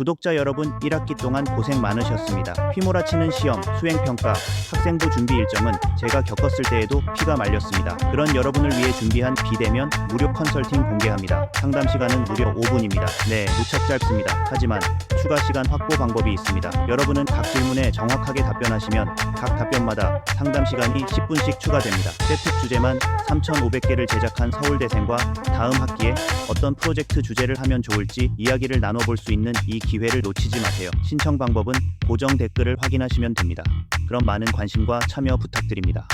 구독자 여러분 1학기 동안 고생 많으셨습니다. 휘몰아치는 시험, 수행평가, 학생부 준비 일정은 제가 겪었을 때에도 피가 말렸습니다. 그런 여러분을 위해 준비한 비대면 무료 컨설팅 공개합니다. 상담 시간은 무려 5분입니다. 네, 무척 짧습니다. 하지만 추가 시간 확보 방법이 있습니다. 여러분은 각 질문에 정확하게 답변하시면 각 답변마다 상담 시간이 10분씩 추가됩니다. 세특 주제만 3,500개를 제작한 서울대생과 다음 학기에 어떤 프로젝트 주제를 하면 좋을지 이야기를 나눠볼 수 있는 이 기회를 놓치지 마세요. 신청 방법은 고정 댓글을 확인하시면 됩니다. 그럼 많은 관심과 참여 부탁드립니다.